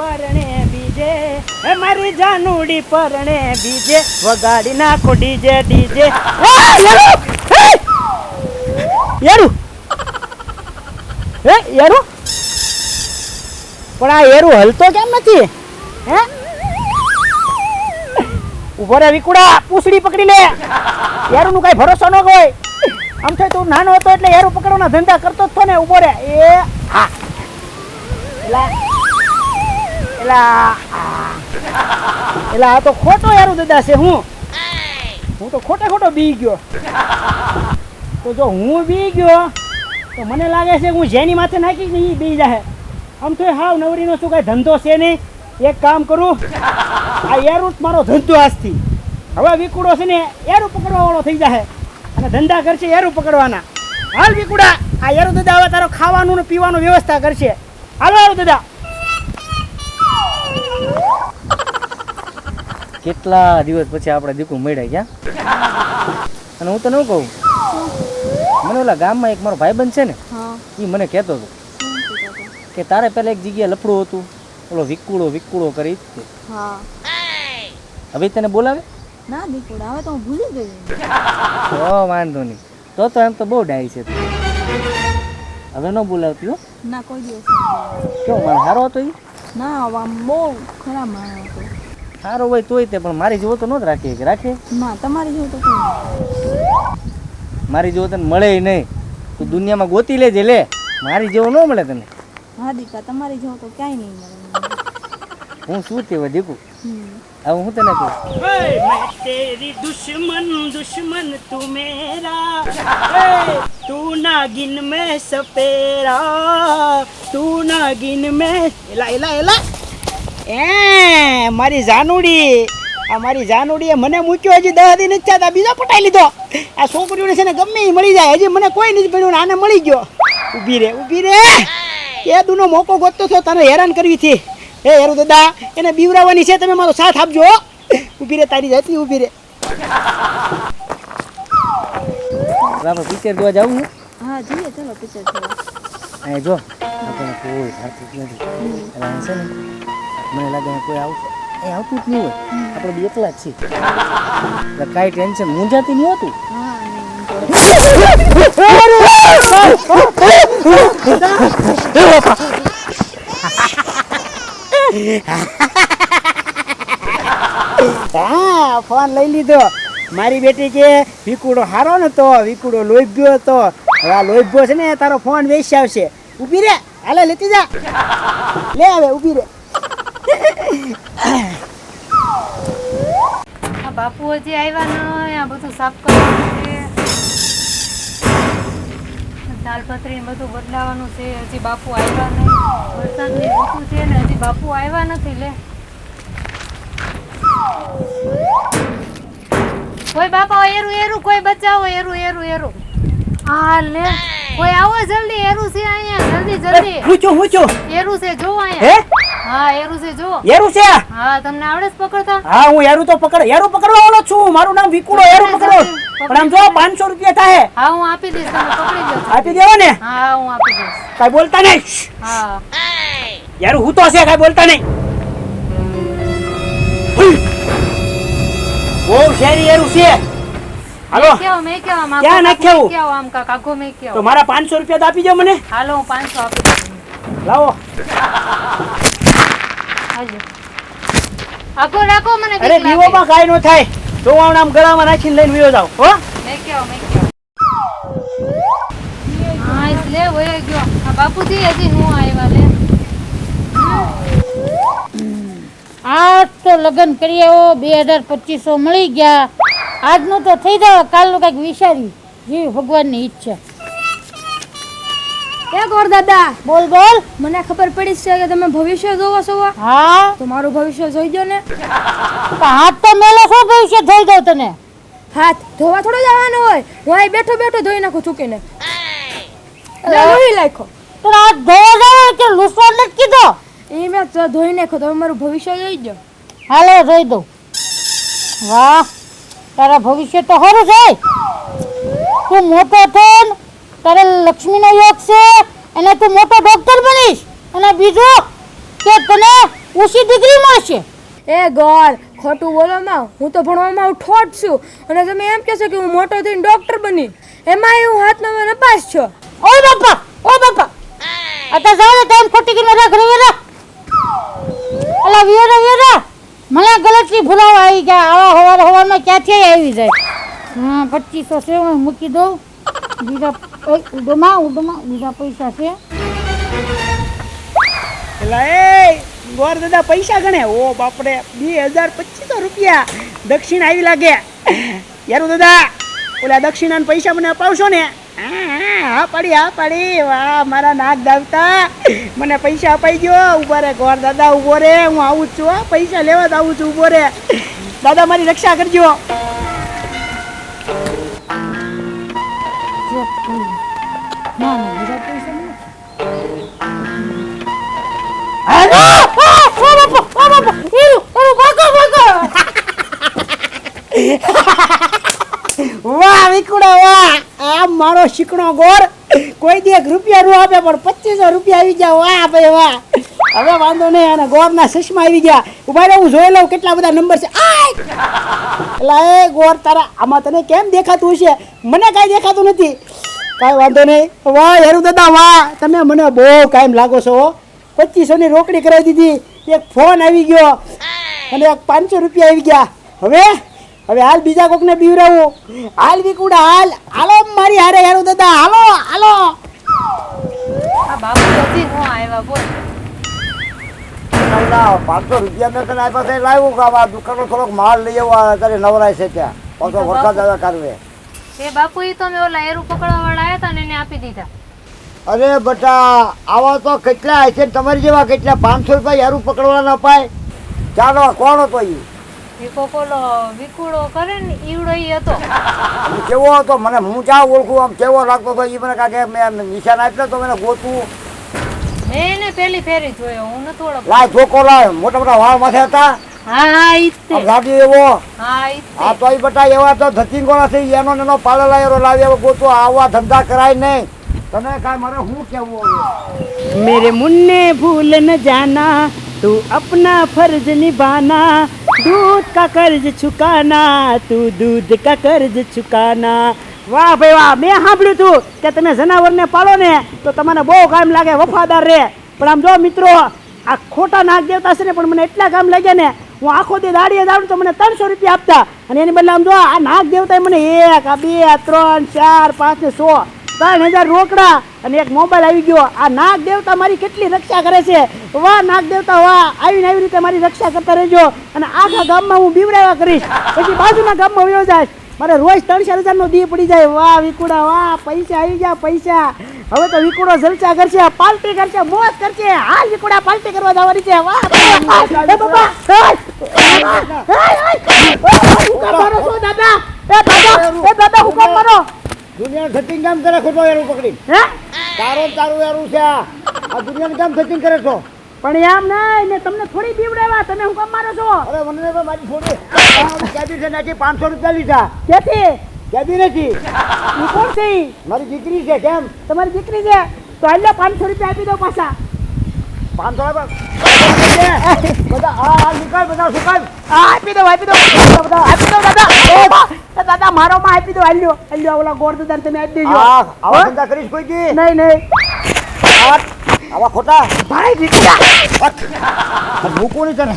પરણે બીજે, એ મારી જાનુડી પરણે બીજે, વગાડી નાખો ડીજે ડીજે. યારું! હે! યારું! પણ આ યારું હલતો કેમ નથી? હે? ઊભો વિકુડા પૂછડી પકડી લે. યારું નું કઈ ભરોસો ન હોય. આમ થાય તું નાનો હતો એટલે યારું પકડવાના ધંધા કરતો જ થો ને, ઊભો રે. એ, હા. એલા એલા, આ. તો ખોટો યારું દાદા છે, હું. હું તો ખોટે ખોટો બી ગયો. તો જો હું બી ગયો, તો મને લાગે છે હું જેની માથે નાખીશ ને એ બી જાહે. આમ તો હાવ નવરીનો શું કાંઈ ધંધો છે નહીં. એક કામ કરું, આ એરું મારો ધંધો આજથી. હવે વિકુડો છે ને એરું પકડવા વાળો થઈ જાય અને ધંધા કરશે એરું પકડવાના. હાલ વિકુડા આ એરું દાદા હવે તારો ખાવાનું ને પીવાનું વ્યવસ્થા કરશે. હાલો હાલો દાદા. કેટલા દિવસ પછી આપણે દીકું મળ્યા ક્યાં અને હું તને શું કહું? મને ઓલા ગામમાં એક મારો ભાઈબંધ છે ને એ મને કહેતો હતો કે તારે પહેલાં એક જગ્યાએ લફડું હતું ઓલો વિકુળો વિકુળો કરી. તે. હવે તને બોલાવે? ના દીકુડા હવે તો હું ભૂલી ગઈ. તો વાંધો નહીં. તો તો એમ તો બહુ ડાય છે હવે ન બોલાવતી હો. ના કોઈ દિવસ. કેવો મારો સારો હતો એ ના બહુ ખરાબ માણસ હતો. સારો હોય તોય તે પણ મારી જેવો તો ન જ રાખીએ કે રાખીએ તમારી જેવો તો મારી જેવો તને મળે નહીં. તું દુનિયામાં ગોતી લેજે લે. મારી જેવો ન મળે તને. હા દીકા તમારી જેવો તો ક્યાંય નહીં મળે. હું શું કહેવાય દીકુ હવે હું તને કહું. તેરી દુશ્મન દુશ્મન તું મેરા. તું નાગિન મેં સપેરા. તું નાગિન મેં એલા એલા એલા. એ મારી જાનુડી. આ મારી જાનુડીએ મને મૂક્યો હજી દસ દી નથી થયા બીજો પટાઈ લીધો. આ છોકરીઓને છે ને ગમે એ મળી જાય. હજી મને કોઈ નથી પડ્યું ને આને મળી ગયો. ઊભી રે ઊભી રે. એ દુનો મોકો ગોતતો છો તને હેરાન કરવી હતી. હે હેરું દાદા એને બીવરાવવાની છે તમે મારો સાથ આપજો હો. ઊભી રે તારી જતી ઊભી રે. બરાબર પિક્ચર જોવા જવું છે? હા જઈએ ચલો પિક્ચર જોવા. અહીંયા જો આપણને કોઈ ભારતી નથી. એટલે છે ને મને લાગે કોઈ આવતું એ આવતું જ નહીં હોય. આપણે બે એકલા જ છીએ. કાંઈ ટેન્શન મૂંઝાતી નહીં હોતું. હા. ફોન લઈ લીધો. મારી બેટી કે વિકુડો હારો નતો વિકુડો લોભ્યો હતો હવે આ લોભ્યો છે ને, તારો ફોન વેચી આવશે. ઊભી રે, હાલે, લેતી જા. લે હવે, ઊભી રે. આ બાપુ હજી આવ્યા ન આ બધું સાફ કરવાનું છે દાલ બધું બદલાવાનું છે હજી બાપુ આવ્યા નહીં. વરસાદની ઋતુ છે ને હજી બાપુ આવ્યા નથી લે. કોઈ બાપા એરું એરું કોઈ બચાવો એરું એરું એરું. હા લે કોઈ આવો જલ્દી એરું છે અહીંયા જલ્દી જલ્દી. પૂછો પૂછો એરું છે જો અહીંયા. હા એરું છે જો. યારું છે? હા તમને આવડે છે પકડતા? હા હું યારું તો પકડ યારું પકડવા વાળો છું. મારું નામ વિકુડો યારું પકડો. પણ આમ જો પાંચસો રૂપિયા થાય. હા હું આપી દઈશ તમે પકડી લો આપી દેવો ને? હા હું આપી દઈશ. કાઈ બોલતા નહીં? હા. યારું હું તો છે કાઈ બોલતા નહીં. બહુ શેરી એરું છે. હાલો. કેવો મેં કેવો ક્યાં નાખ્યા કેવો આમ કાક કાકો મેં તો મારા પાંચસો રૂપિયા તો આપી દો મને. હાલો હું પાંચસો આપી દઉં. લાવો. હાજો આખો રાખો મને અરે દીવોમાં કાંઈ ન થાય. તો હું આમ ગળામાં નાખીને લઈને વયો જાવ હો? મેં કેવો મેં કેવો હા એટલે વયો ગયો. આ બાપુજી હજી હું આવ્યા લે. આ તો લગ્ન કરી આવ્યો બે હજાર પચીસો મળી ગયા. આજનું તો થઈ જાવ કાલનું કંઈક વિચારી જેવી ભગવાનની ઈચ્છા. એ ગોર દાદા બોલ બોલ. મને ખબર પડી છે કે તમે ભવિષ્ય જોવો છો. હા. તો મારું ભવિષ્ય જોઈ દો ને. હાથ તો મેલો શું ભવિષ્ય થઈ ગયો તને? હાથ ધોવા થોડો જવાનો હોય. હું અહીં બેઠો બેઠો ધોઈ નાખું ચૂકીને ધોઈ નાખો. તને હાથ ધોવા જાવ કે લૂસવા નથી કીધો? એ મેં તો ધોઈ નાખો તમે મારું ભવિષ્ય જોઈ દો હાલો જોઈ દો વાહ તારા ભવિષ્ય તો સારું છે. તું મોટો થયો ને તારે લક્ષ્મીનો યોગ છે અને તું મોટો ડોક્ટર બનીશ. અને બીજું કે તને ઓછી ડિગ્રી મળશે. એ ગોર ખોટું બોલો માં હું તો ભણવામાં હું ઠોઠ છું. અને તમે એમ કહેશો કે હું મોટો થઈને ડોક્ટર બની એમાં હું હાથમાં નપાસ છો. ઓ બાપા ઓ બાપા. અત્યારે જાવ ને ટાઈમ ખોટી ગઈ નરા ઘરે વેરા અલા વેરા વેરા મને ગલતથી ભૂલાવા આવી ગયા. આવા હવાર હવારમાં ક્યાંથી આવી જાય? હા પચીસો હું મૂકી દઉં. બીજા ઉડોમાં ઉડોમાં બીજા પૈસા છે. એલા એ ગોર દાદા પૈસા ગણે? ઓ બાપરે બે હજાર પચીસો રૂપિયા દક્ષિણ આવી લાગે. યાર દાદા ઓલા દક્ષિણાના પૈસા મને અપાવશો ને? હા, પાડી હા પાડી. વાહ મારા નાક દાવતા. મને પૈસા અપાઈ ગયો ઊભો રે ગોર દાદા ઊભો રે. હું આવું જ છું. પૈસા લેવા જ આવું છું ઊભો રે. દાદા મારી રક્ષા કરજો. વાહ વિકુડા મારો શીકણો ગોર કોઈ દી એક રૂપિયા રૂ આપે પણ પચીસો રૂપિયા આવી ગયા વાહ ભાઈ વાહ હવે વાંધો નહીં અને ગોરના ચશ્મા આવી ગયા ઊભા રહે હું જોઈ લઉં કેટલા બધા નંબર છે એટલે એ ગોર તારા આમાં તને કેમ દેખાતું છે મને કાંઈ દેખાતું નથી કાંઈ વાંધો નહીં. વાહ હેરું દાદા વાહ. તમે મને બહુ કાયમ લાગો છો પચીસો પચીસોની રોકડી કરાવી દીધી. એક ફોન આવી ગયો. અને એક પાંચસો રૂપિયા આવી ગયા. હવે? હવે હાલ બીજા કોકને બીવરાવું હાલ વિકુડા હાલ. હાલો મારી હારે હેરું દાદા. હાલો હાલો. આ બાપુ હજી હું આવ્યા બોલ. પાંચસો રૂપિયા મેં તને આપ્યા લાવ્યું કે આ દુકાનો થોડોક માલ લઈ આવવા અત્યારે નવરાય છે ત્યાં. પાછો વરસાદ આવ્યા કારવે એ બાપુ ઈ તો મેં ઓલા એરું પકડવા વાળા આવ્યા હતા ને એને આપી દીધા. અરે બટા આવા તો કેટલા હશે ને તમારી જેવા કેટલા પાંચસો રૂપિયા યારું પકડવા ન પાય ચાલો કોણ હતો એ કોક ઓલો વિકુડો કરે ને ઈવડો ઈ હતો. કેવો હતો? મને હું ઓળખું? આમ કેવો લાગતો હતો? મને કાકે મેં નિશાન આપ્યો તો મને ગોતું. મેં એને પેલી ફેરી જોયો હું નથી ઓળખતો. લાય ધોકો લાય. મોટા મોટા વાળ માથે હતા. ઈ ગાડી એવો હા ઈ જ આ તે તો એ બટા એવા તો ધતિંગોળા છે ઈ એનો ને એનો પાડેલા એરો લાવી એવો ગોતું આવા ધંધા કરાય નહીં તને કાંઈ મારે શું કેવું હવે मेरे मुन्ने भूल न जाना तू अपना फर्ज निभाना दूध का कर्ज चुकाना तू दूध का कर्ज चुकाना વાહ ભાઈ વાહ મેં સાંભળ્યું હતું કે તમે જનાવરને પાળો ને તો તમને બહુ કામ લાગે વફાદાર રહે પણ આમ જો મિત્રો આ ખોટા નાગ દેવતા છે ને પણ મને એટલા કામ લાગ્યા ને હું આખો દે દાડીએ દાડું તો ત્રણસો રૂપિયા આપતા. અને એની બદલે આમ જો આ નાગ દેવતાએ મને એક, આ બે ત્રણ, ચાર, પાંચ ને સો, ત્રણ હજાર રોકડા અને એક મોબાઈલ આવી ગયો. આ નાગ દેવતા મારી કેટલી રક્ષા કરે છે? વાહ, નાગ દેવતા, વાહ. આવીને આવી રીતે મારી રક્ષા કરતા રહેજો. અને આખા ગામમાં હું બીવડાવ્યા કરીશ. પછી બાજુના ગામમાં વયો જાય મારે રોજ ત્રણ ચાર હજારનો દી પડી જાય. વાહ વિકુડા વાહ. પૈસા આવી ગયા, પૈસા. હવે તો વિકુડો જલસા કરશે, પાલટી કરશે, મોજ કરશે. હાલ વિકુડા પાલટી કરવા જવાની છે. વાહ બાપા, એ બાપા હાય. હાય, હાય. ઓ, હુકમ મારો છો દાદા એ દાદા એ દાદા હુકમ મારો દુનિયા ધતિંગ કામ કરે ખોટો એરું પકડી? હે? તારો તારું એરું છે આ. દુનિયાનું કામ ધતિંગ કરે છો? પણ એમ નહીં મેં તમને થોડી બીવડાવ્યા તમે હું કામ મારો છો? અરે મને તો મારી છોડી. કેદી છે નાખી પાંચસો રૂપિયા લીધા. ક્યાંથી કેદી નથી. ઈ કોણ છે મારી દીકરી છે કેમ? તમારી દીકરી છે? તો હાલ્યો પાંચસો રૂપિયા આપી દો પાછા. પાંચસો રૂપિયા બધા હા હા નીકળ બધા સુકાલ હા આપી દો આપી દો દો આપી દો દાદા. એ દાદા મારો માં આપી દો હાલ્યો હાલ્યો ઓલા ગોળ દાદા તમે આપી દેજો. હા આવા ધંધા કરીશ કોઈ દી. નહીં નહીં. આવા આવા ખોટા. ભાઈ મૂકવું નહીં તને.